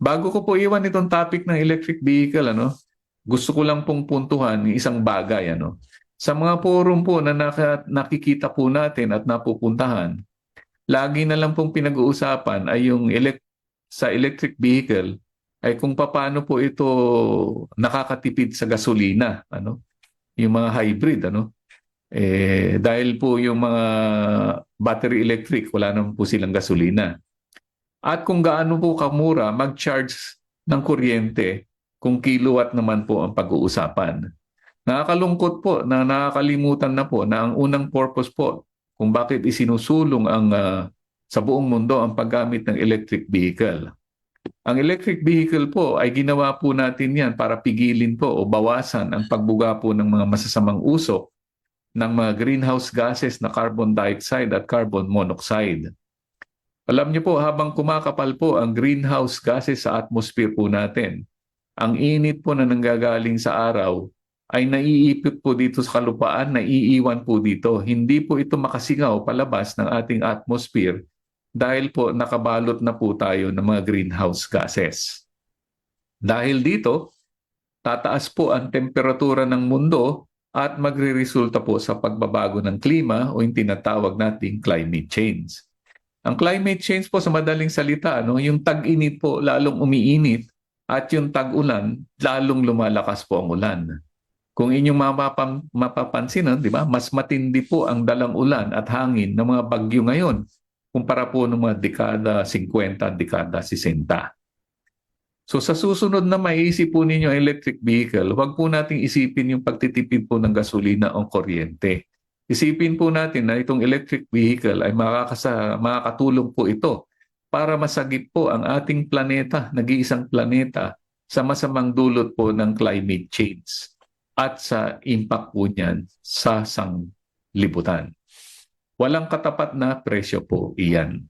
Bago ko po iwan itong topic ng electric vehicle, ano, gusto ko lang pong puntuhan ng isang bagay. Ano. Sa mga forum po na naka, nakikita po natin at napupuntahan, lagi na lang pong pinag-uusapan ay yung elec- sa electric vehicle ay kung paano po ito nakakatipid sa gasolina, ano? Yung mga hybrid, ano? Eh dahil po yung mga battery electric wala naman po silang gasolina. At kung gaano po kamura mag-charge ng kuryente kung kilowatt naman po ang pag-uusapan. Nakakalungkot po na nakakalimutan na po na ang unang purpose po kung bakit isinusulong ang ah, sa buong mundo ang paggamit ng electric vehicle. Ang electric vehicle po ay ginawa po natin yan para pigilin po o bawasan ang pagbuga po ng mga masasamang usok ng mga greenhouse gases na carbon dioxide at carbon monoxide. Alam niyo po, habang kumakapal po ang greenhouse gases sa atmosphere po natin, ang init po na nanggagaling sa araw ay naiipit po dito sa kalupaan, naiiwan po dito. Hindi po ito makasingaw palabas ng ating atmosphere dahil po nakabalot na po tayo ng mga greenhouse gases. Dahil dito, tataas po ang temperatura ng mundo at magre-resulta po sa pagbabago ng klima o yung tinatawag nating climate change. Ang climate change po sa madaling salita, no, yung tag-init po lalong umiinit at yung tag-ulan lalong lumalakas po ang ulan. Kung inyong mapapam, mapapansin, no, di ba, mas matindi po ang dalang ulan at hangin ng mga bagyo ngayon kumpara po ng mga dekada 50, dekada 60. So sa susunod na maiisip po ninyo electric vehicle, huwag po nating isipin yung pagtitipid po ng gasolina o kuryente. Isipin po natin na itong electric vehicle ay makakasa, makakatulong po ito para masagip po ang ating planeta, nag-iisang planeta, sa masamang dulot po ng climate change at sa impact po niyan sa sanglibutan. Walang katapat na presyo po iyan.